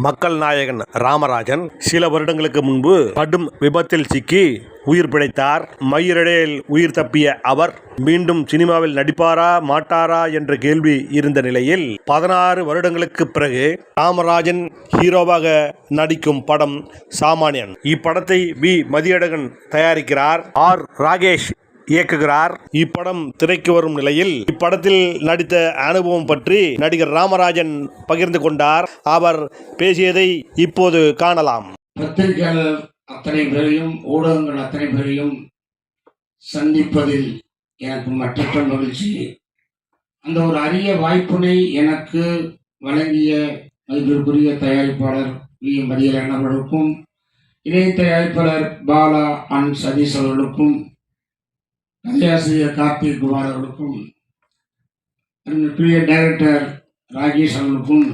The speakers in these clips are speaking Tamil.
மக்கள் நாயகன் ராமராஜன் சில வருடங்களுக்கு முன்பு படும் விபத்தில் சிக்கி உயிர் பிழைத்தார். மயிரிழையில் உயிர் தப்பிய அவர் மீண்டும் சினிமாவில் நடிப்பாரா மாட்டாரா என்ற கேள்வி இருந்த நிலையில் பதினாறு வருடங்களுக்கு பிறகு ராமராஜன் ஹீரோவாக நடிக்கும் படம் சாமானியன். இப்படத்தை வி. மதியழகன் தயாரிக்கிறார். ஆர். ராகேஷ் இயக்குகிறார். இப்படம் திரைக்கு வரும் நிலையில் இப்படத்தில் நடித்த அனுபவம் பற்றி நடிகர் ராமராஜன் பகிர்ந்து கொண்டார். அவர் பேசியதை இப்போது காணலாம். பத்திரிகையாளர் அத்தனை பேரையும் ஊடகங்கள் அத்தனை பேரையும் சந்திப்பதில் எனக்கு மற்ற மகிழ்ச்சி. அந்த ஒரு அரிய வாய்ப்பினை எனக்கு வழங்கிய மதிப்பிற்குரிய தயாரிப்பாளர் வி. மதியரன் அவர்களுக்கும் இணை தயாரிப்பாளர் பாலா அன். சதீஷ் அவர்களுக்கும் கதையாசிரியர் கார்த்திக் குமார் அவர்களுக்கும் பிரிய டைரக்டர் ராகேஷ் அவர்களுக்கும்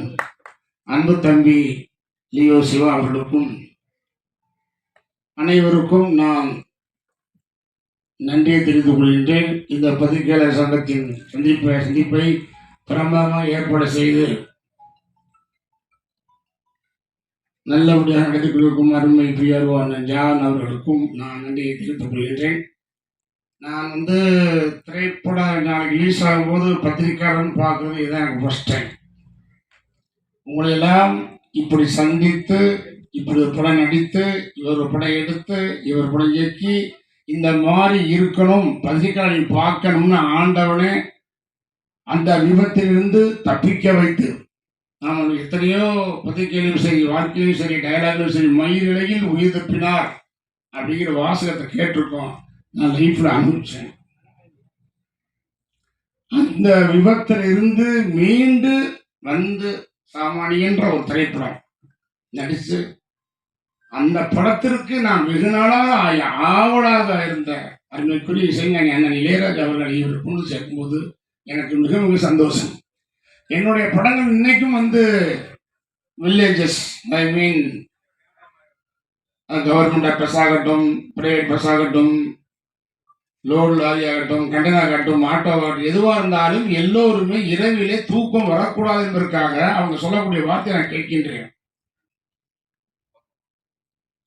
அன்பு தம்பி லியோ சிவா அவர்களுக்கும் அனைவருக்கும் நான் நன்றியை தெரிந்து கொள்கின்றேன். இந்த பத்திரிகையாளர் சங்கத்தின் சந்திப்பை சந்திப்பை பிரமாதமாக ஏற்பாடு செய்து நல்லபடியாக நடத்தி கொண்டிருக்கும் அருமை பிஆர்ஓ ஜான் அவர்களுக்கும் நான் நன்றியை தெரிவித்துக் கொள்கின்றேன். நான் வந்து திரைப்பட நாளைக்கு ரிலீஸ் ஆகும்போது பத்திரிக்கையாளர்னு பார்க்குறது இதுதான் எனக்கு ஃபஸ்ட் டைம் உங்களெல்லாம் இப்படி சந்தித்து இப்படி ஒரு படம் நடித்து இவர் ஒரு படம் எடுத்து இவர் படம் இயக்கி இந்த மாதிரி இருக்கணும் பத்திரிக்கையாளரை பார்க்கணும்னு ஆண்டவனே அந்த விபத்திலிருந்து தப்பிக்க வைத்து நாம் எத்தனையோ பத்திரிகையிலும் சரி வாழ்க்கையிலும் சரி டயலாக்லையும் சரி மயிரிழையில் உயிர் தப்பினார் அப்படிங்கிற வாசகத்தை கேட்டிருக்கோம். நான் லைஃப்ல அனுப்பிச்சேன். அந்த விபத்திலிருந்து மீண்டு வந்து சாமானியன்ற ஒரு திரைப்படம் நடிச்சு அந்த படத்திற்கு நான் வெகு நாளாக ஆவலாக இருந்த அருமைக்குரிய இசைஞானி அண்ணன் இளையராஜா அவர்கள் இவர் கொண்டு சேர்க்கும்போது எனக்கு மிக மிக சந்தோஷம். என்னுடைய படங்கள் இன்னைக்கும் வந்து villages I mean government bus ஆகட்டும் பிரைவேட் பஸ் ஆகட்டும் லோடு லாரி ஆகட்டும் கண்டெய்னர் ஆகட்டும் ஆட்டோ ஆகட்டும் எதுவாக இருந்தாலும் எல்லோருமே இரவிலே தூக்கம் வரக்கூடாது என்பதற்காக அவங்க சொல்லக்கூடிய வார்த்தை நான் கேட்கின்றேன்.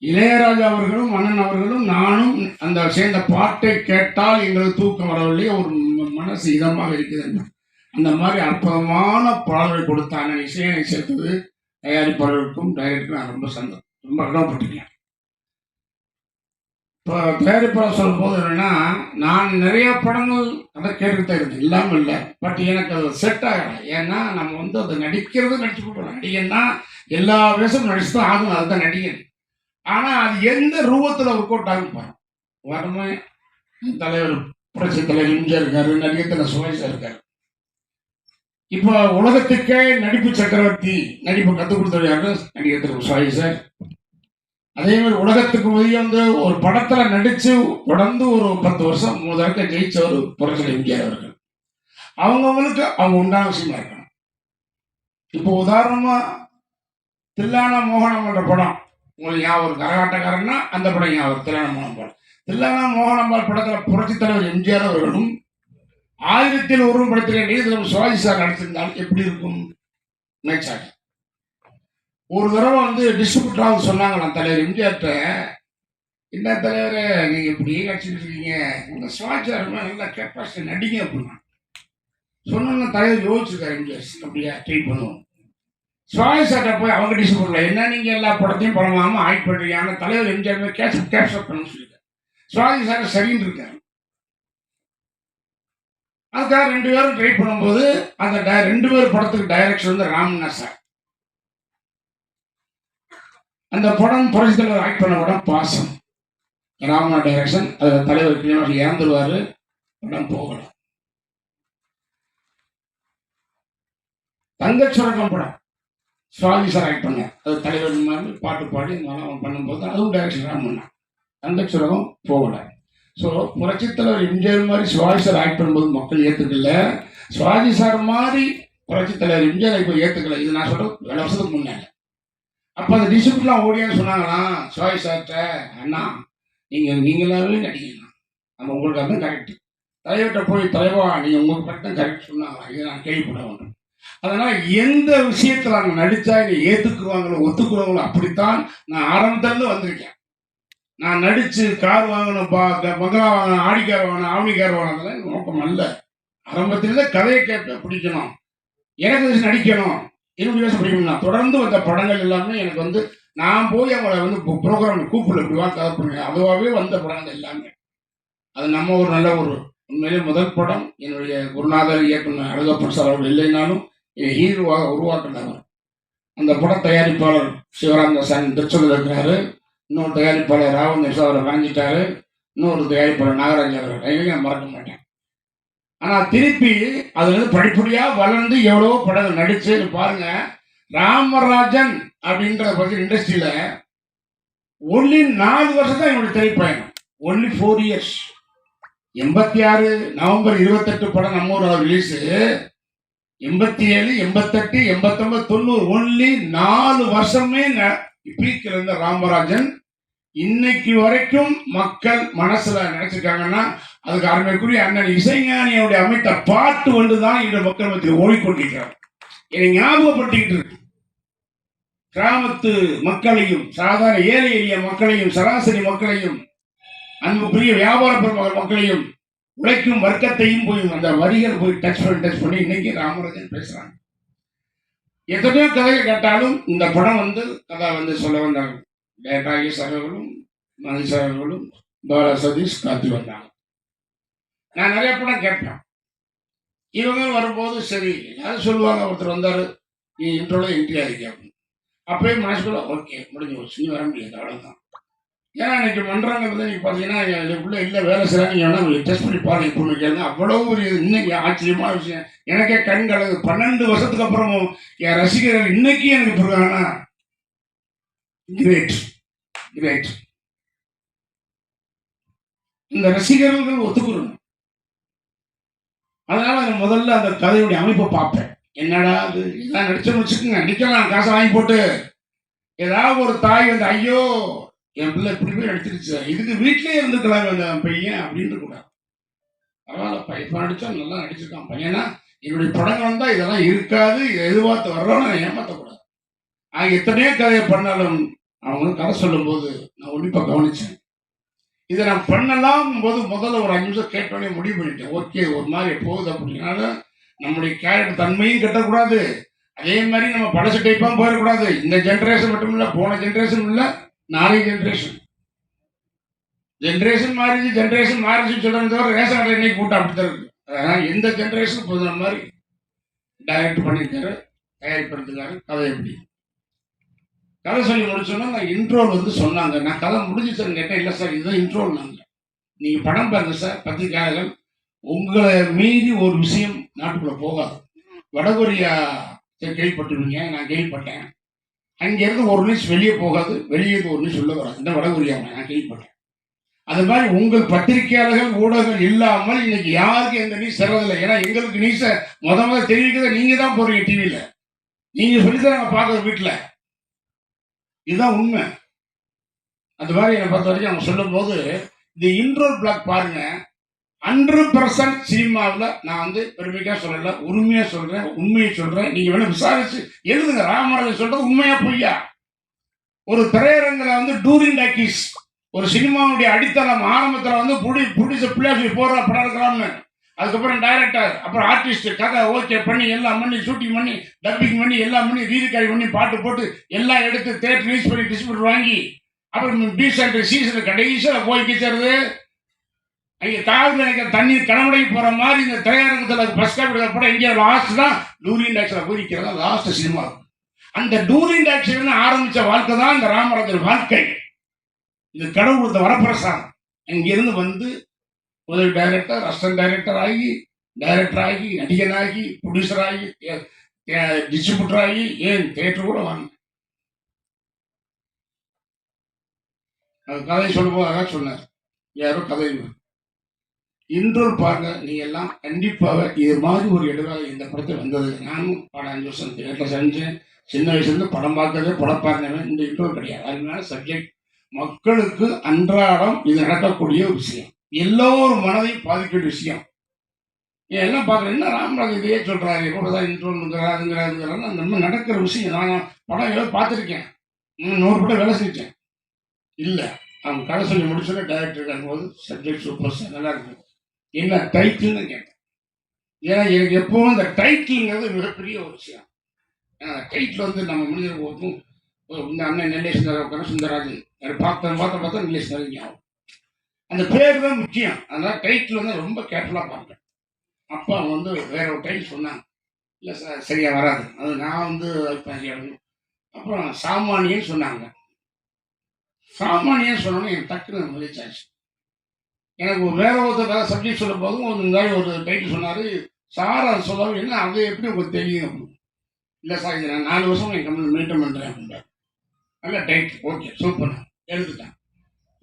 இளையராஜா அவர்களும் மன்னன் அவர்களும் நானும் அந்த சேர்ந்த பாட்டை கேட்டால் எங்களுக்கு தூக்கம் வரவில்லை ஒரு மனசு இதமாக இருக்குது அந்த மாதிரி அற்புதமான பாடல்களை கொடுத்த அண்ணன் இசையனை சேர்த்தது தயாரிப்பாளருக்கும் டைரக்டருக்கும் நான் ரொம்ப சந்தோஷம் ரொம்ப கடமைப்பட்டிருக்கேன் இப்போ தயாரிப்பாளர் சொல்லும் போது என்னென்னா நான் நிறைய படங்கள் அதை கேட்டுக்கிட்டே இருந்தேன். இல்லாமல் இல்லை. பட் எனக்கு அது செட் ஆகலை. ஏன்னா நம்ம வந்து அதை நடிக்கிறது நடிச்சு கொடுக்கணும். நடிகன்னா எல்லா வயசும் நடிச்சு தான் ஆகணும். அதுதான் நடிகன். ஆனால் அது எந்த ரூபத்தில் ஒர்க் அவுட் ஆகும் பாரு வரமே தலைவர் புரட்சி தலைவர் எம்ஜிஆர் இருக்காரு நடிகத்தில் சுரேஷா இருக்காரு. இப்போ உலகத்துக்கே நடிப்பு சக்கரவர்த்தி நடிப்பு கற்றுக் கொடுத்தவர் யாரு? நடிகர் திரு சுரேஷ் சார். அதே மாதிரி உலகத்துக்கு முதலிய வந்து ஒரு படத்துல நடிச்சு தொடர்ந்து ஒரு பத்து வருஷம் முதல்ல ஜெயிச்சவர் புரட்சி எம்ஜிஆர் அவர்கள் அவங்கவுங்களுக்கு அவங்க உண்டான விஷயமா இருக்கணும். இப்போ உதாரணமா தில்லானா மோகனம் என்ற படம் உங்களுக்கு ஞாபகம் கரகாட்டக்காரன்னா அந்த படம் ஞாபகம் தில்லானா மோகன் படம். தில்லானா மோகனம்பால் படத்துல புரட்சித் தலைவர் எம்ஜிஆர் அவர்களும் ஆயிரத்தில் ஒரு படத்திலே நீதிபதி சிவாஜி சார் நடிச்சிருந்தாலும் எப்படி இருக்கும்? மேட்சாக ஒரு தடவை வந்து டிஸ்ட்ரிபியூட்டராக சொன்னாங்களாம் தலைவர் எம்ஜிஆர்கிட்ட என்ன தலைவர் நீங்கள் இப்படி நடிச்சுட்டு இருக்கீங்க. உங்கள் சிவாஜி நல்லா கெப்பாசிட்டி நடிங்க அப்படின்னா. சொன்னோன்னா தலைவர் யோசிச்சிருக்காரு எம்ஜிஆர் அப்படியா ட்ரை பண்ணுவோம். சுவாமி சார்ட்ட போய் அவங்க டிஸ்ட்ரிபியூட்டர் என்ன நீங்கள் எல்லா படத்தையும் படமாம ஆக்ட் பண்ணுறீங்க ஆனால் தலைவர் எம்ஜிஆர் கேப்சர் கேப்சர் பண்ணணும்னு சொல்லியிருக்காரு சுவாமி சார் சரின்னு இருக்காரு. அதுக்காக ரெண்டு பேரும் ட்ரை பண்ணும்போது அந்த ரெண்டு பேர் படத்துக்கு டைரக்ஷன் வந்து ராம்னா சார். அந்த படம் புரட்சி தலைவர் ஆக்ட் பண்ண படம் பாசம். ராமனா டைரக்ஷன் அதில் தலைவர் கிளிநொச்சி இறந்துருவார் படம் போகல. தங்கச்சுரகம் படம். சுவாமி சார் ஆக்ட் பண்ண அது தலைவர் மாதிரி பாட்டு பாடி இந்த மாதிரிலாம் பண்ணும்போது அதுவும் டைரக்ஷன் ராமண்ணா தங்கச்சுரகம் போகல. ஸோ புரட்சித்தலைவர் எம்ஜிஆர் மாதிரி சுவாமி சார் ஆக்ட் பண்ணும்போது மக்கள் ஏற்றுக்கல சிவாஜி சார் மாதிரி புரட்சித்தலைவர் எம்ஜிஆர் இப்போ ஏற்றுக்கல இது நான் சொல்கிறேன் ஏழு வருஷத்துக்கு முன்னாடி. அப்போ அந்த டிசிப்ளின்லாம் ஓடியான்னு சொன்னாங்களா சிவாய் சார்கிட்ட அண்ணா நீங்கள் நீங்களாவே நடிக்கலாம் நம்ம உங்களுக்கு அதுதான் கரெக்ட் தலைவர்கிட்ட போய் தலைவா நீங்கள் உங்களுக்கு மட்டும் கரெக்ட் சொன்னாங்களா? இதை நான் கேள்விப்பட வேண்டும் அதனால எந்த விஷயத்துல நாங்கள் நடிச்சா என்னை ஏத்துக்குவாங்களோ ஒத்துக்குவாங்களோ அப்படித்தான் நான் ஆரம்பத்திலிருந்து வந்திருக்கேன். நான் நடிச்சு கார் வாங்கணும் பா- க- பங்களா வாங்கணும் ஆடி கார் வாங்கணும் ஆவணி கார் வாங்கணும் அதெல்லாம் நோக்கம் அல்ல ஆரம்பத்திலிருந்து கதையை கேட்க பிடிக்கணும். எனக்கு நடிக்கணும். என்னுடைய நான் தொடர்ந்து வந்த படங்கள் எல்லாமே எனக்கு வந்து நான் போய் அவங்கள வந்து ப்ரோக்ராம் கூப்பிடல இப்படி வா கதை பண்ணுங்க. அதுவாகவே வந்த படங்கள் எல்லாமே. அது நம்ம ஒரு நல்ல ஒரு உண்மையிலே முதல் படம். என்னுடைய குருநாதர் இயக்குனர் அழகப்பன் சார் அவர்கள் இல்லைனாலும் ஹீரோவாக உருவாக்குனவர் அந்த பட தயாரிப்பாளர் சிவராமதாசன் திருச்செந்தூர் இருக்கிறாரு. இன்னொரு தயாரிப்பாளர் ராவணேஷ் அவரை வாங்கிட்டாரு. இன்னொரு தயாரிப்பாளர் நாகராஜ் அவர்கள் நான் மறக்க மாட்டேன். ஆனால் திருப்பி அதுல இருந்து படிப்படியாக வளர்ந்து எவ்வளவோ படங்கள் நடிச்சு பாருங்க ராமராஜன் அப்படின்ற பற்றி இண்டஸ்ட்ரியில ஒன்லி நாலு வருஷம் தான் என்னோட திரைப்பயணம். ஒன்லி ஃபோர் இயர்ஸ் எண்பத்தி ஆறு நவம்பர் இருபத்தெட்டு படம் நம்ம ஒரு ரிலீஸ் எண்பத்தி ஏழு எண்பத்தெட்டு எண்பத்தொன்பது தொண்ணூறு ஒன்லி நாலு வருஷமே பீக்கில் இருந்த ராமராஜன் இன்னைக்கு வரைக்கும் மக்கள் மனசுல நினைச்சிருக்காங்கன்னா அதுக்கு அருமைக்குரிய அண்ணன் இசைஞானியுடைய அமைத்த பாட்டு ஒன்றுதான் இந்த மக்கள் மத்தியில் ஓடிக்கொண்டிருக்கிறார் என்னை ஞாபகப்படுத்திக்கிட்டு இருக்கு. கிராமத்து மக்களையும் சாதாரண ஏழை எளிய மக்களையும் சராசரி மக்களையும் அன்புக்குரிய வியாபார பெருமகள் மக்களையும் உழைக்கும் வர்க்கத்தையும் போய் அந்த வரிகள் போய் டச் பண்ணி டச் பண்ணி இன்னைக்கு ராமராஜன் பேசுறாங்க. எத்தனையோ கதையை கேட்டாலும் இந்த படம் வந்து கதை வந்து சொல்ல வந்தாங்க. டேட்டாகேஸ் அவர்களும் மனிஷ் அவர்களும் பாலா சதீஷ் காத்து வந்தாங்க. நான் நிறைய படம் கேட்பேன். இவங்க வரும்போது சரி யாரும் சொல்லுவாங்க? ஒருத்தர் வந்தார் நீ இன்ட்ரோல என்ட்ரி ஆகிக்க அப்படின்னு. அப்பயே மனசுக்குள்ள ஓகே முடிஞ்சு போச்சு நீ வர முடியாது அவ்வளோதான் ஏன்னா இன்னைக்கு மன்றங்கள் வந்து பார்த்தீங்கன்னா எனக்குள்ளே இல்லை வேலை செய்கிறாங்க வேணா டெஸ்ட் பண்ணி பாருங்க இப்போ கேளுங்க. அவ்வளோ ஒரு இன்னைக்கு ஆச்சரியமான விஷயம். எனக்கே கண் கலகு பன்னெண்டு வருஷத்துக்கு அப்புறமும் என் ரசிகர்கள் இன்னைக்கு எனக்கு இருக்காங்கன்னா கிரேட் கிரேட் இந்த ரசிகர்கள் ஒத்துக்கணும் அதனால நான் முதல்ல அந்த கதையுடைய அமைப்பை பார்ப்பேன். என்னடா அது? இதான் நடிச்சோம்னு வச்சுக்கோங்க. நிற்கலாம் காசை வாங்கி போட்டு. ஏதாவது ஒரு தாய் வந்து ஐயோ என் பிள்ளை இப்படி போய் நடிச்சிருச்சு. இதுக்கு வீட்லேயே இருந்துக்கலாம் அந்த பையன் அப்படின்ட்டு கூடாது பரவாயில்ல பையன் நடிச்சா நல்லா நடிச்சிருக்கான் பையனா. என்னுடைய படங்கள் வந்தால் இதெல்லாம் இருக்காது. எதுவாக எதிர்பார்த்து வர்றோம்னு நான் ஏமாற்றக்கூடாது நான் எத்தனையோ கதையை பண்ணாலும் அவங்களும் கதை சொல்லும்போது நான் உன்னிப்பா கவனிச்சேன். இதை நான் பண்ணலாம் போது முதல்ல ஒரு அஞ்சு நிமிஷம் கேட்டோடனே முடிவு பண்ணிட்டேன். ஓகே ஒரு மாதிரி போகுது அப்படின்னால நம்முடைய கேரக்டர் தன்மையும் கட்டக்கூடாது. அதே மாதிரி நம்ம பழசு டைப்பாக போயிடக்கூடாது. இந்த ஜென்ரேஷன் மட்டும் இல்லை போன ஜென்ரேஷன் இல்லை நாளைய ஜென்ரேஷன் ஜென்ரேஷன் மாறிச்சு ஜென்ரேஷன் மாறிச்சுன்னு சொல்றது தவிர ரேஷன் கடை இன்னைக்கு கூட்டம் அப்படித்தான் இருக்கு. அதனால எந்த ஜென்ரேஷன் புதுன மாதிரி டைரக்ட் பண்ணியிருக்காரு தயாரிப்படுத்துக்காரு கதை எப்படி? கதை சொல்லி முடிச்சோன்னா நான் இன்ட்ரோல் வந்து சொன்னாங்க. நான் கதை முடிஞ்சிச்சுன்னு கேட்டேன். இல்லை சார் இதுதான் இன்ட்ரோல்னாங்க நீங்கள் படம் பாருங்க சார் பத்திரிக்கையாளர்கள் உங்களை மீறி ஒரு விஷயம் நாட்டுக்குள்ள போகாது. வடகொரியா கேள்விப்பட்டிருவீங்க நான் கேள்விப்பட்டேன். அங்கேருந்து ஒரு நியூஸ் வெளியே போகாது. வெளியே இருந்து ஒரு நியூஸ் உள்ள வராது. இந்த வடகொரியாவை நான் கேள்விப்பட்டேன். அது மாதிரி உங்கள் பத்திரிகையாளர்கள் ஊடகங்கள் இல்லாமல் இன்னைக்கு யாருக்கும் எந்த நியூஸ் தரதில்லை ஏன்னா எங்களுக்கு நியூஸை முத முத தெரிவிக்கிறத நீங்கள் தான் போறீங்க டிவியில் நீங்கள் சொல்லித்தான் நாங்கள் பார்க்குறோம் வீட்டில் இதுதான் உண்மை. அது மாதிரி என்னை பொறுத்த வரைக்கும் அவங்க சொல்லும்போது இந்த இன்ட்ரோல் பிளாக் பாருங்க ஹண்ட்ரட் பர்சன்ட் சினிமாவில் நான் வந்து பெருமைக்காக சொல்லல உண்மையாக சொல்கிறேன் உண்மையை சொல்கிறேன் நீங்கள் வேணும் விசாரிச்சு எழுதுங்க. ராமராஜன் சொல்கிறது உண்மையாக பொய்யா? ஒரு திரையரங்கில் வந்து டூரிங் டாக்கிஸ் ஒரு சினிமாவுடைய அடித்தளம் ஆரம்பத்தில் வந்து புடி புடிச்ச பிள்ளையாசி போடுற படம் இருக்கலாம்னு அதுக்கப்புறம் டைரக்டர் அப்புறம் ஆர்டிஸ்ட் கதை ஓகே பண்ணி எல்லாம் பண்ணி ஷூட்டிங் பண்ணி டப்பிங் பண்ணி எல்லாம் பண்ணி ரீரிகாரி பண்ணி பாட்டு போட்டு எல்லாம் எடுத்து தேட்டர் ரிலீஸ் பண்ணி டிஸ்ட்ரிபியூட்டர் வாங்கி அப்புறம் டீசென்ட் சீசன் கடைசியில் போய் கிச்சறது அங்கே தாழ்ந்து நினைக்கிற தண்ணீர் கடமுடைக்கு போகிற மாதிரி இந்த திரையரங்கத்தில் பஸ் காப்பீடு படம் இங்கே லாஸ்ட் தான். டூரின் டாக்ஸில் போய் நிற்கிறதா லாஸ்ட் சினிமா அந்த டூரின் டாக்ஸில் ஆரம்பித்த வாழ்க்கை தான் இந்த ராமராஜர் வாழ்க்கை. இந்த கடவுள் கொடுத்த வரப்பிரசாதம். இங்கிருந்து வந்து உதவி டைரக்டர் அசிஸ்டன்ட் டைரக்டர் ஆகி டைரக்டர் ஆகி நடிகனாகி ப்ரொடியூசர் ஆகி டிஸ்ட்ரிபியூட்டர் ஆகி ஏன் தேட்டர் கூட வாங்க? அது கதை சொல்லும்போது அதான் சொன்னார். யாரோ கதை இன்றொரு பாருங்க நீ எல்லாம் கண்டிப்பாக இது மாதிரி ஒரு இடத்துல இந்த படத்தில் வந்தது. நானும் படம் அஞ்சு வருஷம் தேட்டரில் செஞ்சேன். சின்ன வயசுலேருந்து படம் பார்க்கறது படம் பார்த்தவன் இந்த இன்ட்ரோல் கிடையாது. அதனால சப்ஜெக்ட் மக்களுக்கு அன்றாடம் இது நடக்கக்கூடிய ஒரு விஷயம். எல்லோரும் மனதையும் பாதிக்கக்கூடிய விஷயம். ஏன் எல்லாம் பார்க்குறேன் என்ன ராமராஜ் இதையே சொல்கிறாரு கூட தான் இன்ட்ரோங்கிறாருங்கிறாருங்கிறாரு அந்த மாதிரி நடக்கிற விஷயம். நான் படம் ஏதோ பார்த்துருக்கேன். இன்னும் நூறு படம் வேலை செஞ்சேன். இல்லை அவங்க கதை சொல்லி முடிச்சோன்னே டைரக்டர் இருக்கும்போது சப்ஜெக்ட் சூப்பர் சார் நல்லா இருக்கு. என்ன டைட்டில்னு கேட்டேன். ஏன்னா எனக்கு எப்பவும் இந்த டைட்டில்ங்கிறது மிகப்பெரிய ஒரு விஷயம். ஏன்னா டைட்டில் வந்து நம்ம மனிதர் ஒருக்கும் இந்த அண்ணன் நெல்லை சுந்தர உட்காந்து சுந்தரராஜன் எனக்கு பார்த்த பார்த்தா பார்த்தா நெல்லை ஞாபகம். அந்த பேர் தான் முக்கியம். அதனால டைட்டில் வந்து ரொம்ப கேர்ஃபுல்லாக பார்ப்பேன். அப்பா அவங்க வந்து வேற ஒரு டைம் சொன்னாங்க. இல்லை சார் சரியா வராது. அது நான் வந்து அப்புறம் சாமானியன்னு சொன்னாங்க. சாமானியன்னு சொன்னோன்னே என் டக்குன்னு மதிச்சாச்சு எனக்கு வேற ஒருத்தர் வேற சப்ஜெக்ட் சொல்லும் போதும் ஒரு மாதிரி ஒரு டைட்டில் சொன்னார். சார் அதை சொல்லாமல் என்ன அது எப்படி உங்களுக்கு தெரியும் இல்லை சார் இது நான் நாலு வருஷம் என் கம்பெனி மெயின்டைன் பண்ணுறேன் அப்படின்றார். நல்ல டைட்டில் ஓகே சூப்பர் எடுத்துட்டேன்.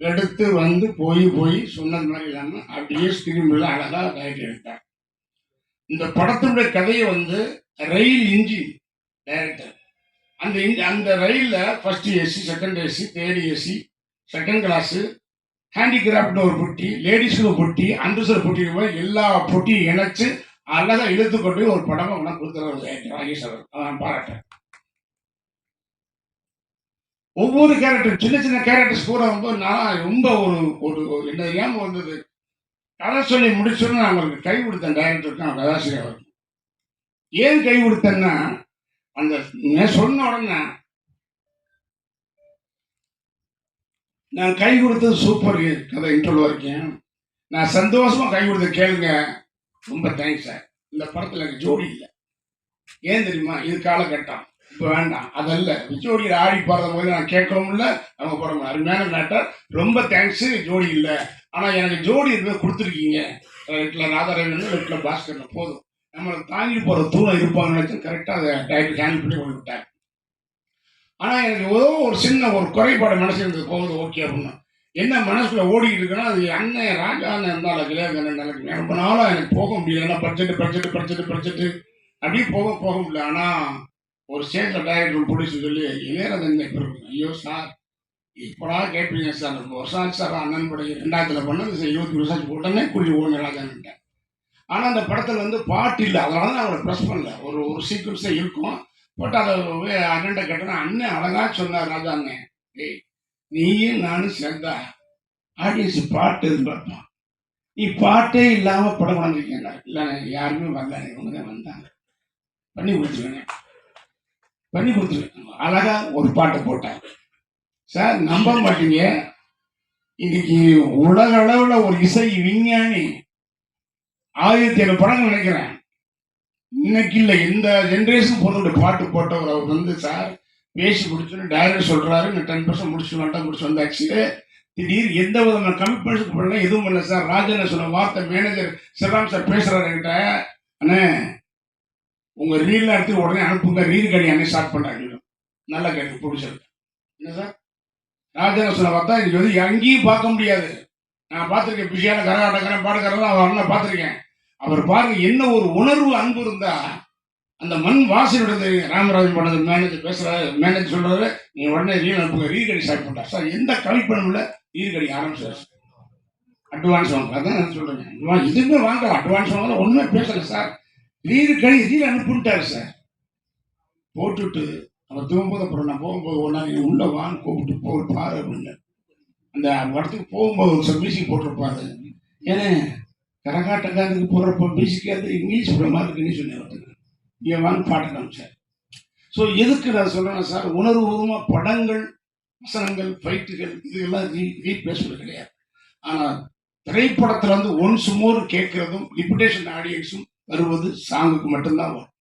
எடுத்து வந்து போய் போய் சொன்னது மாதிரி இல்லாமல் அப்படியே ஸ்கிரீன்ல அழகாக டைட்டில் எடுத்தார். இந்த படத்தினுடைய கதையை வந்து ரயில் இன்ஜின் டைரக்டர். அந்த இன்ஜி அந்த ரயிலில் first AC second AC third AC second class handicraft ஒரு பொட்டி லேடிஸுக்கு பொட்டி அண்டர்ஸர் பொட்டி எல்லா பொட்டியும் இணைச்சு அழகாக இழுத்து கொண்டு ஒரு படம் அவனை கொடுத்துற ஒரு ராகேஷ் பாராட்டேன் ஒவ்வொரு கேரக்டர் சின்ன சின்ன கேரக்டர்ஸ் கூட வந்து நான் ரொம்ப ஒரு ஒரு என்ன ஏன் வந்தது? கதை சொல்லி முடிச்சோன்னு நான் அவருக்கு கை கொடுத்தேன் டைரக்டருக்கு அவன் கதாசிரியர் அவருக்கு ஏன் கை கொடுத்தேன்னா அந்த சொன்ன உடனே நான் கை கொடுத்தது சூப்பர் கதை இன்டர்வல் வரைக்கும். நான் சந்தோஷமா கை கொடுத்த கேளுங்க. ரொம்ப தேங்க்ஸ் சார் இந்த படத்தில் எனக்கு ஜோடி இல்லை. ஏன் தெரியுமா? இது காலகட்டம். இப்போ வேண்டாம். அதல்ல. ஜோடி ஆடி பாடுற போது நான் கேட்கவும் இல்லை அவங்க போட அருமையான மேட்டர் ரொம்ப தேங்க்ஸ் ஜோடி இல்லை. ஆனால் எனக்கு ஜோடி இருந்து கொடுத்துருக்கீங்க. ரெட்டில் ராதாரவன் ரெட்டில் பாஸ்கர் போதும். நம்மளை தாங்கி போகிற தூரம் இருப்பாங்கன்னு நினச்சி கரெக்டாக அதை டைரக்ட் ஹேண்டில் பண்ணி கொண்டு விட்டார். ஆனால் எனக்கு ஏதோ ஒரு சின்ன ஒரு குறைபாடு மனசு இருந்தது போகுது. ஓகே அப்படின்னா. என்ன மனசுல ஓடிக்கிட்டு இருக்குன்னா அது அண்ணன் ராஜான்னு இருந்தாலும் கிளியாங்கன்னு இருந்தாலும் ரொம்ப நாளாக எனக்கு போக முடியல. ஏன்னா படிச்சுட்டு படிச்சுட்டு படிச்சுட்டு பட்ஜெட்டு அப்படியே போக போக முடியல. ஆனால் ஒரு ஸ்டேட்ல டைரக்டர் பிடிச்சி சொல்லி இளையராஜன் பிறகு ஐயோ சார் இப்படா கேட்பீங்க சார். ரொம்ப வருஷம் ஆச்சு சார் அண்ணன் படம் ரெண்டாயிரத்தில் பண்ணது சார் இருபத்தி வருஷம் ஆச்சு உடனே குடி ஓன ராஜான்ட்டேன் ஆனால் அந்த படத்தில் வந்து பாட்டு இல்லை. அதனால தான் அவளை ப்ரெஸ் பண்ணல. ஒரு ஒரு சீக்வன்ஸே இருக்கும். பட் அதை அண்ணன்ட்ட கேட்டேன்னா அண்ணன் அழகா சொன்னார் ராஜா அண்ணன் ஏய் நீயும் நானும் சேர்ந்தா ஆடியன்ஸ் பாட்டு எதிர்பார்ப்பான் நீ பாட்டே இல்லாமல் படம் வந்திருக்கீங்களா இல்லை யாருமே வரல. இவங்க தான் வந்தாங்க. பண்ணி கொடுத்துருவேன் பண்ணி கொடுத்துருக்கேன். அழகா ஒரு பாட்டு போட்டேன். சார் நம்ப மாட்டீங்க. இன்னைக்கு உலக அளவில் ஒரு இசை விஞ்ஞானி. ஆயிரத்தி ஏழு படம் நினைக்கிறேன். இன்னைக்கு இல்லை இந்த ஜென்ரேஷன் பொண்ணோட பாட்டு போட்டவர் அவர் வந்து சார் பேசி முடிச்சுன்னு டைரக்டர் சொல்றாரு. நான் டென் பர்சன்ட் முடிச்சு வேண்டாம் முடிச்சு வந்தாச்சு. திடீர் எந்த விதமான கமிட்மெண்ட்ஸ் பண்ணல எதுவும் பண்ணல சார். ராஜன் சொன்ன வார்த்தை மேனேஜர் சிவராம் சார் பேசுறாரு என்கிட்ட. அண்ணே உங்க ரீல் எடுத்து உடனே அனுப்புங்க. ரீல் கடி அண்ணே ஸ்டார்ட் பண்ணுறாங்க நல்ல கடி பிடிச்சிருக்கு என்ன சார் ராஜன் பார்த்தா வார்த்தை இது வந்து எங்கேயும் பார்க்க முடியாது. நான் பார்த்துருக்கேன் பிஸியான கரகாட்டக்காரன் பாடக்காரன் அவர் அண்ணன் பார்த்துருக்கேன். அவர் பாருங்க என்ன ஒரு உணர்வு அன்பு இருந்தா அந்த மண் வாசனுடைய ராமராஜன் பண்ணது மேனேஜர் பேசுறாரு மேனேஜர் சொல்றாரு நீ உடனே ரீல் அனுப்புங்க. ரீல் கடி ஸ்டார்ட் பண்றா. சார் எந்த கமிட்மெண்ட் இல்லை ரீல் கடி ஆரம்பிச்சார். அட்வான்ஸ் வாங்க. அதான் சொல்றேன் இதுவுமே எதுவுமே அட்வான்ஸ் வாங்கல. ஒண்ணுமே பேசல சார் ரீல் கடி ரீல் சார். போட்டுட்டு அவர் தூங்கும்போது அப்புறம் நான் போகும்போது ஒன்றா நீ உள்ள வான்னு கூப்பிட்டு போ பாரு அப்படின்னு அந்த இடத்துக்கு போகும்போது ஒரு சார் மியூசிக் போட்டிருப்பாரு ஏன்னா கரகாட்டக்காரனுக்கு போடுறப்ப மியூசிக் அது இங்கிலீஷ் விட மாதிரி இருக்குன்னு சொன்னேன் இங்கே வாங்க பாட்டு காமிச்சார். ஸோ எதுக்கு நான் சொல்கிறேன் சார் உணர்வுபூர்வமாக படங்கள் வசனங்கள் ஃபைட்டுகள் இதெல்லாம் ரீ ரீப்ளேஸ்மெண்ட் கிடையாது. ஆனால் திரைப்படத்தில் வந்து ஒன்ஸ் மோர் கேட்குறதும் லிமிடேஷன் ஆடியன்ஸும் வருவது சாங்குக்கு மட்டும்தான் வரும்.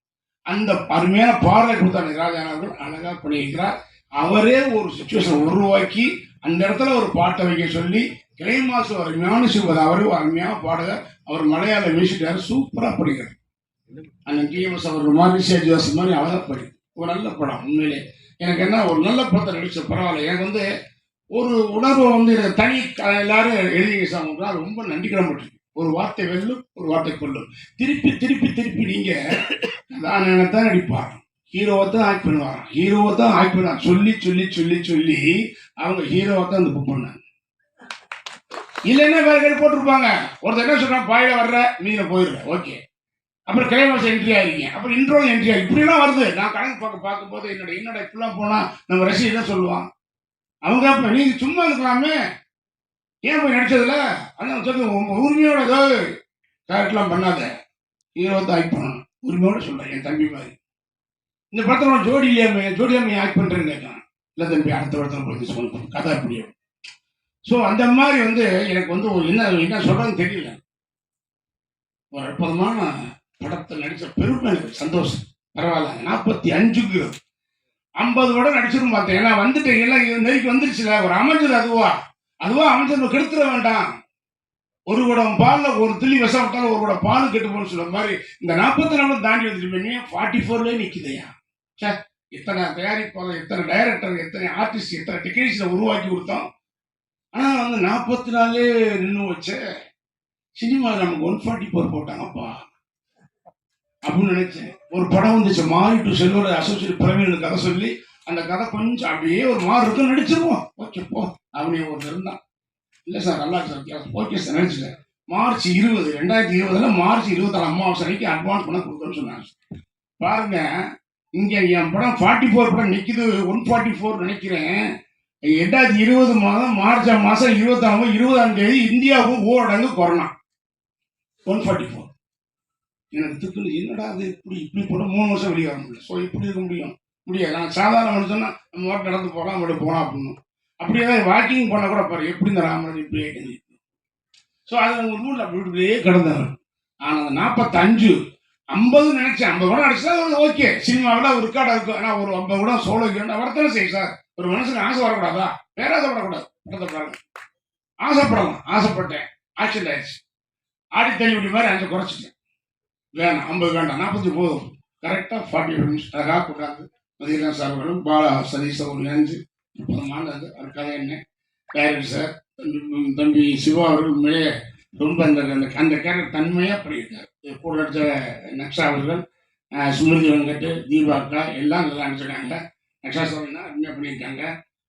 அந்த அருமையான பாடலை கொடுத்தாங்க ராஜான் அவர்கள் அழகாக பண்ணியிருக்கிறார். அவரே ஒரு சுச்சுவேஷன் உருவாக்கி அந்த இடத்துல ஒரு பாட்டை வைக்க சொல்லி கிளைமாசு அருமையான சிவது அவரே ஒரு அருமையான பாடகர். அவர் மலையாள மியூசிக்கார் சூப்பராக படிக்கிறார். அந்த டிஎம்எஸ் அவர் மாதிரி சேஜிவாஸ் மாதிரி அழகாக படி ஒரு நல்ல படம் உண்மையிலே. எனக்கு என்ன ஒரு நல்ல படத்தை நடிச்ச பரவாயில்ல. எனக்கு வந்து ஒரு உணர்வை வந்து எனக்கு தனி எல்லாரும் எழுதிங்க சார் ரொம்ப ரொம்ப நன்றிக்கிடப்பட்டிருக்கு ஒரு வார்த்தை வெல்லும் ஒரு வார்த்தை கொள்ளும். திருப்பி திருப்பி திருப்பி நீங்க நான் தான் நடிப்பார் ஹீரோவை தான் ஆக்ட் பண்ணுவார் ஹீரோவை தான் ஆக்ட் பண்ணுவார் சொல்லி சொல்லி சொல்லி சொல்லி அவங்க ஹீரோவை தான் அந்த புக் பண்ணாங்க. இல்லைன்னா வேற கேட்டு போட்டிருப்பாங்க. ஒருத்தர் என்ன சொல்றான்? பாயில வர்ற மீன போயிடுற. ஓகே அப்புறம் கிளைமாஸ் என்ட்ரி ஆகிறீங்க அப்புறம் இன்ட்ரோ என்ட்ரி ஆகி இப்படிலாம் வருது. நான் கணக்கு பார்க்க பார்க்கும்போது என்னோட என்னோட இப்படிலாம் போனால் நம்ம ரசிகர் தான் சொல்லுவான் அவங்க அப்ப நீங்க சும்மா இருக்கலாமே ஏன் போய் நடிச்சதுல? அதான் சொல்லி உரிமையோட கேரக்டர்லாம் பண்ணாத. ஹீரோ தான் ஆக்ட் பண்ணணும் உரிமையோட சொல்றேன் என் தம்பி மாதிரி. இந்த படத்துல நான் ஜோடி இல்லையாமே ஜோடி இல்லாம ஆக்ட் பண்றேன்னு கேட்கான் இல்லை தம்பி அடுத்த படத்தில் போய் சொல்லணும் கதை அப்படியே ஸோ அந்த மாதிரி வந்து எனக்கு வந்து ஒரு என்ன என்ன சொல்றதுன்னு தெரியல. ஒரு அற்புதமான படத்தில் நடித்த பெருமை எனக்கு சந்தோஷம். பரவாயில்ல நாற்பத்தி அஞ்சுக்கு ஐம்பது படம் நடிச்சிரும் பார்த்தேன். ஏன்னா வந்துட்டு எல்லாம் நெருக்கி வந்துருச்சுல ஒரு அமைஞ்சது அதுவா? அதுவா அமைச்சர் கெடுத்துட வேண்டாம். ஒரு குடம் பால்ல ஒரு துளி விஷம் விட்டாலும் ஒரு குடம் பால் கெட்டு போன்னு சொல்ற மாதிரி இந்த நாற்பத்தி நாலு தாண்டி வந்துட்டு ஃபார்ட்டி ஃபோர்லேயே நிற்கிதையா சார் இத்தனை தயாரிப்பாளர் எத்தனை டைரக்டர் எத்தனை ஆர்டிஸ்ட் எத்தனை டெக்னீஷியனை உருவாக்கி கொடுத்தோம்? ஆனால் வந்து நாற்பத்தி நாலே நின்று வச்ச சினிமாவில் நமக்கு ஒன் ஃபார்ட்டி ஃபோர் போட்டாங்கப்பா. அப்படின்னு நினைச்சேன். ஒரு படம் வந்துச்சு மாறி டு செல்வர் அசோசியேட் பிரவீன் கதை சொல்லி அந்த கதை கொஞ்சம் அப்படியே ஒரு மாறு இருக்கும் நடிச்சிருவோம். ஓகே போ. அப்படி ஒரு இருந்தான் இல்லை சார் நல்லா சார். ஓகே சார் நினைச்சிட்டேன் மார்ச் இருபது ரெண்டாயிரத்தி இருபதுல மார்ச் இருபத்தாறு அமாவாசை வரைக்கும் அட்வான்ஸ் பண்ண கொடுக்கணும்னு சொன்னாங்க பாருங்க இங்கே என் படம் ஃபார்ட்டி ஃபோர் படம் நிற்கிது ஒன் ஃபார்ட்டி ஃபோர் நினைக்கிறேன். ரெண்டாயிரத்தி இருபது மாதம் மார்ச் மாதம் இருபத்தாம் இருபதாம் தேதி இந்தியாவுக்கும் ஊரடங்கு கொரோனா. ஒன் ஃபார்ட்டி ஃபோர் எனக்கு திட்டு என்னடா அது இப்படி இப்படி போட மூணு வருஷம் வெளியே வர முடியல. ஸோ இப்படி இருக்க முடியும். முடியாது. நான் சாதாரண மனுஷன்னா நம்ம வாட்டு நடந்து போகலாம் அப்படி போகலாம் அப்படின்னு. அப்படியே தான் வாக்கிங் பண்ண கூட பாரு எப்படி இந்த ராமராஜ் இப்படி ஆகிட்டு ஸோ அது நம்ம ரூல் அப்படி இப்படியே ஆனால் அந்த நாற்பத்தஞ்சு ஐம்பது நினைச்சேன். ஐம்பது கூட அடிச்சா ஓகே சினிமாவில் ஒரு ரெக்கார்டாக இருக்கும். ஆனால் ஒரு ஐம்பது கூட சோழ வேண்டாம் வரத்தானே செய்யும் சார். ஒரு மனுஷனுக்கு ஆசை வரக்கூடாதா? பேராசைப்படக்கூடாது படத்தை பாருங்க. ஆசைப்படலாம். ஆசைப்பட்டேன். ஆக்சிடென்ட் ஆயிடுச்சு. ஆடி தள்ளிவிடி மாதிரி அஞ்சு குறைச்சிட்டேன். வேணாம். ஐம்பது வேண்டாம். நாற்பத்தி போதும். கரெக்டாக ஃபார்ட்டி மினிட்ஸ் அழகாக கொண்டாந்து மதியநாத் சார் அவர்களும் பாலா சதீஷ் அவர்கள் இணைஞ்சு நாள் அது அவர் கதை என்ன டைரக்டர் சார் தம்பி தம்பி சிவா அவர்கள் உண்மையிலே ரொம்ப அந்த அந்த அந்த கேரக்டர் தன்மையாக பண்ணியிருக்காரு கூட நடிச்ச நக்ஷா அவர்கள் அஹ், சுமிருதி தீபா தீபாக்கா எல்லாம் நல்லா நடிச்சிருக்காங்க. நக்ஷா சோழனா அருமையாக பண்ணியிருக்காங்க.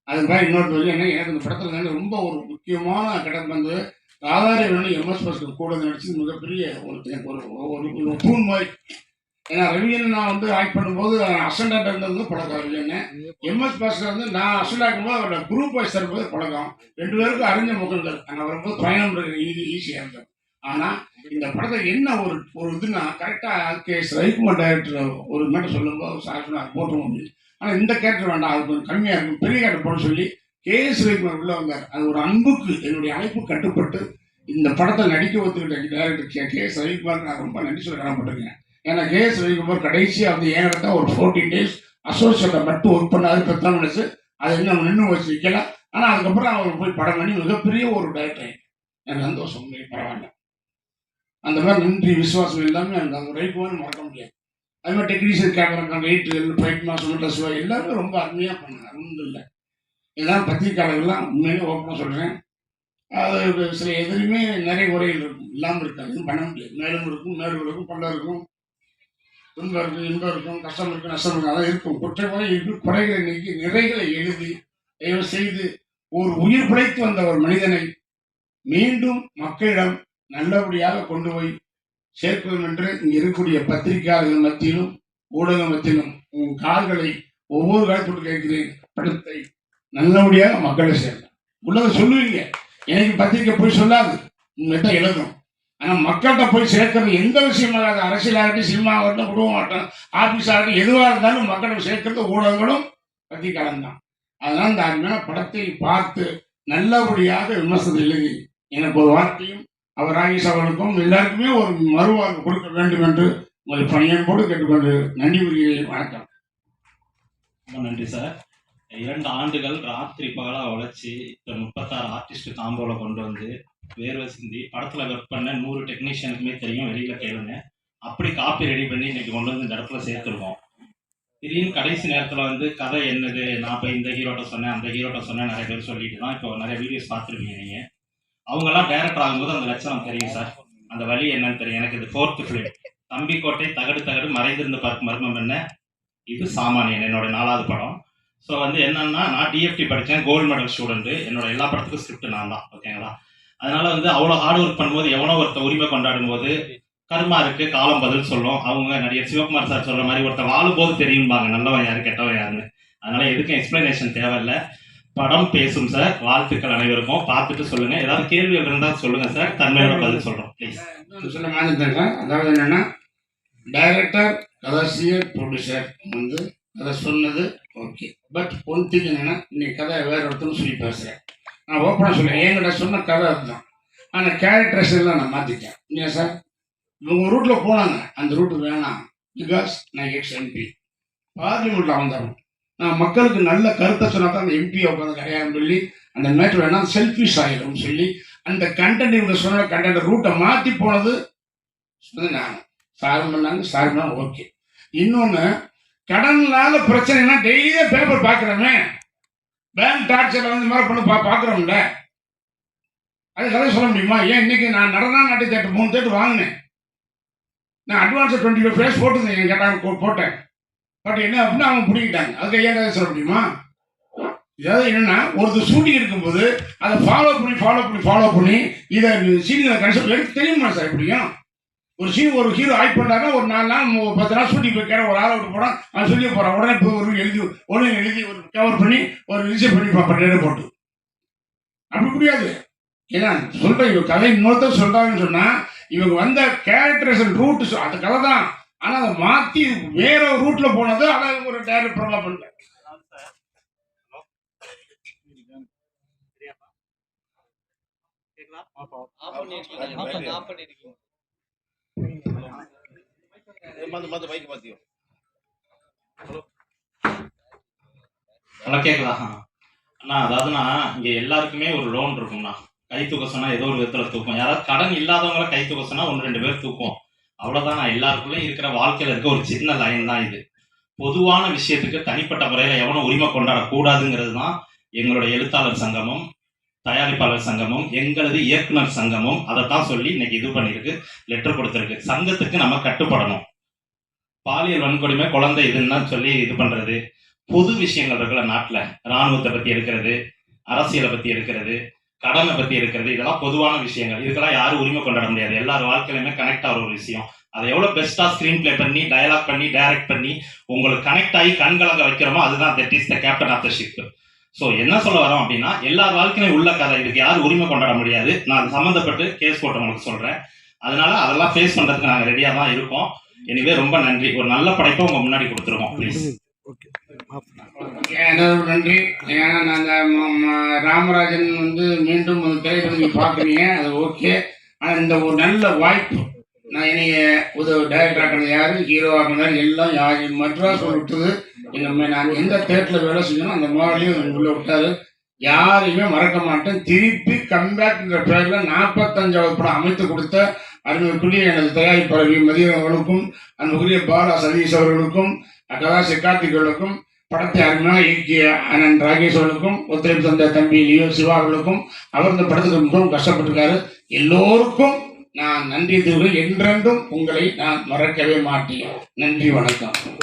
அது மாதிரி இன்னொரு தொழில் என்ன எனக்கு இந்த படத்தில் வந்து ரொம்ப ஒரு முக்கியமான கடன் வந்து ராதாரி வேணும் எம்எஸ் பாஸ்கர் கூட நடிச்சு மிகப்பெரிய ஒரு ஒரு ஒரு ஒரு தூண் மாதிரி ஏன்னா ரவியன் நான் வந்து ஆக்ட் பண்ணும்போது அசண்டாக இருந்தது பழக்கம் ரவியன் எம்எஸ் பாஸ்கர் வந்து நான் அசண்டாக இருக்கும்போது அவரோட குரூப் வைஸ் தரும்போது பழக்கம். ரெண்டு பேருக்கும் அறிஞ்ச முகங்கள் அங்கே வரும்போது பயணம் ஈஸியாக இருந்தது ஆனால் இந்த படத்தை என்ன ஒரு ஒரு இதுனா கரெக்டாக கே எஸ் ரவிக்குமார் டைரக்டர் ஒரு மட்டும் சொல்லும்போது சார் சொன்னார் போட்டு முடியும் ஆனால் இந்த கேரக்டர் வேண்டாம் அது கொஞ்சம் கம்மியாக இருக்கும். பெரிய கேரக்டர் போட சொல்லி கே எஸ் ரவிக்குமார் உள்ளே வந்தார். அது ஒரு அன்புக்கு என்னுடைய அழைப்பு கட்டுப்பட்டு இந்த படத்தை நடிக்க ஒத்துக்கிட்ட director K K S Ravikumar நான் ரொம்ப நன்றி சொல்ல கடமைப்பட்டிருக்கேன். எனக்கு கேஸ் கடைசியாக வந்து என்கிட்ட ஒரு ஃபோர்டீன் டேஸ் அசோசியேட்டை மட்டும் ஒர்க் பண்ணாது பெத்தான் மனசு அதை இன்னும் நின்று வச்சு வைக்கல. ஆனால் அதுக்கப்புறம் அவர் போய் படம் பண்ணி மிகப்பெரிய ஒரு டைரக்டர் எனக்கு சந்தோஷம் பரவாயில்ல. அந்த மாதிரி நன்றி விசுவாசம் எல்லாமே எனக்கு அந்த ரவிக்குமார் மறக்க முடியாது. அது மாதிரி டெக்னீஷியன் கேமரா வெயிட் ஃபைட் மாசம் சிவா எல்லாருமே ரொம்ப அருமையாக பண்ணாங்க ஒன்றும் இல்லை. எல்லாரும் பத்திரிக்கையாளர்கள்லாம் உண்மையிலே ஓப்பனாக சொல்கிறேன் அது சில எதுலையுமே நிறைய குறைகள் இருக்கும். இல்லாமல் இருக்காது. எதுவும் பண்ண முடியாது. மேலும் இருக்கும் மேலும் இருக்கும் பல்ல இருக்கும். துன்பம் இருக்கும் இன்பம் இருக்கும் கஷ்டம் இருக்கும் நஷ்டம் இருக்கும் அதெல்லாம் இருக்கும். குற்றங்களை இருக்கும் குறைகளை நீக்கி நிறைகளை எழுதி தயவு செய்து ஒரு உயிர் பிழைத்து வந்த ஒரு மனிதனை மீண்டும் மக்களிடம் நல்லபடியாக கொண்டு போய் சேர்க்கணும் என்று இங்கே இருக்கக்கூடிய பத்திரிகையாளர்கள் மத்தியிலும் ஊடக மத்தியிலும் உன் கால்களை ஒவ்வொரு காலத்தோடு கேட்கிறேன். படத்தை நல்லபடியாக மக்களை சேர்க்க உள்ளதை சொல்லுவீங்க. எனக்கு பத்திரிக்கை போய் சொல்லாது. உங்கள்கிட்ட எழுதும். ஆனால் மக்கள்கிட்ட போய் சேர்க்கறது எந்த விஷயமாக அரசியலாகட்டும் சினிமா ஆகட்டும் குடும்பம் ஆகட்டும் ஆகட்டும் எதுவாக இருந்தாலும் மக்களை சேர்க்கறது ஊடகங்களும் பத்திரிக்கையாளர் தான். அதனால் இந்த அருமையான படத்தை பார்த்து நல்லபடியாக விமர்சனம் எழுதி எனக்கு ஒரு வார்த்தையும் அவர் ராகேஷ் அவர்களுக்கும் எல்லாருக்குமே ஒரு மறுவாழ்வு கொடுக்க வேண்டும் என்று பணியன் பணியன்போடு கேட்டுக்கொண்டு நன்றி உரிமையை வணக்கம். ரொம்ப நன்றி சார் இரண்டு ஆண்டுகள் ராத்திரி பகலாக உழைச்சி இப்போ முப்பத்தாறு ஆர்டிஸ்ட் காம்போல கொண்டு வந்து வேர்வை சிந்தி படத்தில் ஒர்க் பண்ண நூறு டெக்னீஷியனுக்குமே தெரியும் வெளியில் கேளுங்க. அப்படி காப்பி ரெடி பண்ணி இன்னைக்கு கொண்டு வந்து இந்த இடத்துல சேர்த்துருக்கோம் திடீர்னு கடைசி நேரத்தில் வந்து கதை என்னது? நான் இப்போ இந்த ஹீரோட்ட சொன்னேன் அந்த ஹீரோட்ட சொன்னேன் நிறைய பேர் சொல்லிட்டு தான் இப்போ நிறைய வீடியோஸ் பார்த்துருப்பீங்க நீங்கள் அவங்கெல்லாம் டேரக்டர் ஆகும்போது அந்த லட்சணம் தெரியும் சார். அந்த வழி என்னன்னு தெரியும். எனக்கு இது ஃபோர்த்து ஃபிலிம் தம்பி கோட்டை தகடு தகடு மறைந்திருந்த பார்க்க மர்மம் என்ன? இது சாமானியன் என்னோட நாலாவது படம். ஸோ வந்து என்னன்னா நான் டிஎஃப்டி படித்தேன் கோல்டு மெடல் ஸ்டூடெண்ட் என்னோட எல்லா படத்துக்கும் ஸ்கிரிப்ட் நான் தான் ஓகேங்களா அதனால வந்து அவ்வளோ ஹார்ட் ஒர்க் பண்ணும்போது எவனோ ஒருத்த உரிமை கொண்டாடும் போது கர்மா இருக்கு காலம் பதில் சொல்லும். அவங்க நடிகர் சிவகுமார் சார் சொல்ற மாதிரி ஒருத்தர் வாழும்போது தெரியும்பாங்க. நல்லவன் யாரு கெட்டவன் யாருன்னு. அதனால எதுக்கும் எக்ஸ்பிளனேஷன் தேவையில்லை. படம் பேசும் சார். வாழ்த்துக்கள் அனைவருக்கும். பார்த்துட்டு சொல்லுங்க. ஏதாவது கேள்வி இருந்தா சொல்லுங்க சார். தன்மையோட பதில் சொல்றோம். ப்ளீஸ் சொல்ல மாதிரி அதாவது என்னன்னா டைரக்டர் கதாசிரியர் ப்ரொடியூசர் வந்து அதை சொன்னது ஓகே பட் ஒன் திங் என்னன்னா இன்னைக்கு கதை வேற ஒருத்தரும் சொல்லி பேசுறேன் நான் ஓப்பனாக சொன்னேன் என்கிட்ட சொன்ன கதை அதுதான். ஆனால் கேரக்டர்ஸ் எல்லாம் நான் மாற்றிட்டேன் இல்லையா சார் இவங்க ரூட்டில் போனாங்க. அந்த ரூட்டு வேணாம். பிகாஸ் நான் எக்ஸ் எம்பி பார்லிமெண்ட்டில் வந்தவன் நான் மக்களுக்கு நல்ல கருத்தை சொன்னா தான் அந்த எம்பியை உட்காந்து கிடையாது சொல்லி அந்த மேட்ரு வேணா செல்ஃபிஷ் ஆகிடும்னு சொல்லி அந்த கண்டென்ட் இவங்க சொன்ன கண்டென்ட் ரூட்டை மாற்றி போனது சொன்னது நான். சார் பண்ணாங்க சார் பண்ணாங்க ஓகே இன்னொன்று கடனால பிரச்சனைனா டெய்லியே பேப்பர் பார்க்குறேன் பேங்க் டார்ச்சரில் வந்து மாதிரி பண்ணி பா பார்க்குறோம்ல அது கதை சொல்ல முடியுமா? ஏன் இன்னைக்கு நான் நடனா நாட்டு தேட்டர் மூணு தேட்டர் வாங்கினேன். நான் அட்வான்ஸ் டுவெண்ட்டி ஃபைவ் ஃபேஸ் போட்டுருந்தேன் என் கேட்டாங்க போட்டேன். பட் என்ன அப்படின்னா அவங்க பிடிக்கிட்டாங்க அதுக்கு ஏன் கதை சொல்ல முடியுமா? இதாவது என்னன்னா ஒருத்தர் ஷூட்டிங் இருக்கும்போது அதை ஃபாலோ பண்ணி ஃபாலோ பண்ணி ஃபாலோ பண்ணி இதை சீனியர் கன்செப்ட் எடுத்து தெரியுமா சார் எப்படியும்? ஒரு சீன் ஒரு ஹீரோ ஆக்ட் பண்ணாங்க ஒரு நாலு நாள் பத்து நாள் ஷூட்டிங் போய் ஒரு ஆளை விட்டு போனா அவன் சொல்லி போகிறேன் உடனே போய் ஒரு எழுதி உடனே எழுதி ஒரு கவர் பண்ணி ஒரு ரிஜிஸ்டர் பண்ணி பார்ப்பேன் போட்டு. அப்படி முடியாது. ஏன்னா சொல்றேன் இவங்க கதை இன்னொருத்தர் சொல்றாங்கன்னு சொன்னா இவங்க வந்த கேரக்டர்ஸ் ரூட் அந்த கதை தான். ஆனா அதை மாத்தி வேற ஒரு ரூட்ல போனது அதை ஒரு டைரக்ட் ப்ரோக்ராம் பண்ணல. மந்து நல்லா கேட்குதா அண்ணா அதாவதுண்ணா இங்க எல்லாருக்குமே ஒரு லோன் இருக்கும்ண்ணா. கை தூக்க சொன்னா ஏதோ ஒரு விதத்துல தூக்கும். யாராவது கடன் இல்லாதவங்கள கை தூக்க சொன்னா ஒன்று ரெண்டு பேர் தூக்கும். அவ்வளவுதான் நான் எல்லாருக்குள்ளயும் இருக்கிற வாழ்க்கையில இருக்க ஒரு சின்ன லைன் தான் இது. பொதுவான விஷயத்துக்கு தனிப்பட்ட முறையில எவனும் உரிமை கொண்டாடக்கூடாதுங்கிறது தான் எங்களுடைய எழுத்தாளர் சங்கமும். தயாரிப்பாளர் சங்கமும் எங்களது இயக்குனர் சங்கமும் அதைத்தான் சொல்லி இன்னைக்கு இது பண்ணியிருக்கு லெட்டர் கொடுத்துருக்கு. சங்கத்துக்கு நம்ம கட்டுப்படணும். பாலியல் வன்கொடுமை குழந்தை இதுன்னு சொல்லி இது பண்றது. பொது விஷயங்கள் இருக்குல்ல நாட்டில். ராணுவத்தை பத்தி எடுக்கிறது அரசியலை பத்தி எடுக்கிறது கடனை பத்தி எடுக்கிறது இதெல்லாம் பொதுவான விஷயங்கள். இதுக்கெல்லாம் யாரும் உரிமை கொண்டாட முடியாது. எல்லார் வாழ்க்கையிலுமே கனெக்ட் ஆகிற ஒரு விஷயம். அதை எவ்வளவு பெஸ்டா ஸ்கிரீன் பிளே பண்ணி டயலாக் பண்ணி டைரக்ட் பண்ணி உங்களுக்கு கனெக்ட் ஆகி கண்கலங்க வைக்கிறோமோ அதுதான் that is the captain of the ship so என்ன சொல்ல வரோம் அப்படின்னா எல்லா வாழ்க்கையிலும் உள்ள கதை. இதுக்கு யாரும் உரிமை கொண்டாட முடியாது. நான் சம்மந்தப்பட்டு கேஸ் போட்டவங்களுக்கு சொல்றேன். அதனால அதெல்லாம் ஃபேஸ் பண்றதுக்கு நாங்கள் ரெடியா தான் இருக்கோம். எனவே ரொம்ப நன்றி. ஒரு நல்ல படைப்பை உங்க முன்னாடி கொடுத்துருக்கோம் ப்ளீஸ் நன்றி. ஏன்னா நாங்கள் ராமராஜன் வந்து மீண்டும் அந்த திரைப்படம் நீங்கள் பார்க்குறீங்க. அது ஓகே ஆனால் இந்த ஒரு நல்ல வாய்ப்பு. நான் என்னைய உதவி டைரக்டர் ஆக்கினது யாரு ஹீரோ ஆக்கினது எல்லாம் யார் மட்ராஸ் விட்டது எங்கள் நான் எந்த தேட்டரில் வேலை செஞ்சோனோ அந்த முதலையும் உள்ள விட்டாரு. யாரையுமே மறக்க மாட்டேன். திருப்பி கம்பேக்ங்கிற பேரில் நாற்பத்தஞ்சாவது படம் அமைத்து கொடுத்த அருமைக்குரிய எனது தயாரிப்பாளர் மதியம் அவர்களுக்கும் அன்புக்குரிய பாலா சதீஷ் அவர்களுக்கும் கதாசி கார்த்திகளுக்கும் படத்தை அருமையாக இயக்கிய அண்ணன் ராகேஷ் அவர்களுக்கும் ஒத்துழைப்பு தந்த தம்பி லியோ சிவா அவர்களுக்கும் அவர் இந்த படத்துக்கு மிகவும் கஷ்டப்பட்டிருக்காரு. எல்லோருக்கும் நான் நன்றி தெரிவிக்கிறேன். என்றென்றும் உங்களை நான் மறக்கவே மாட்டேன். நன்றி வணக்கம்.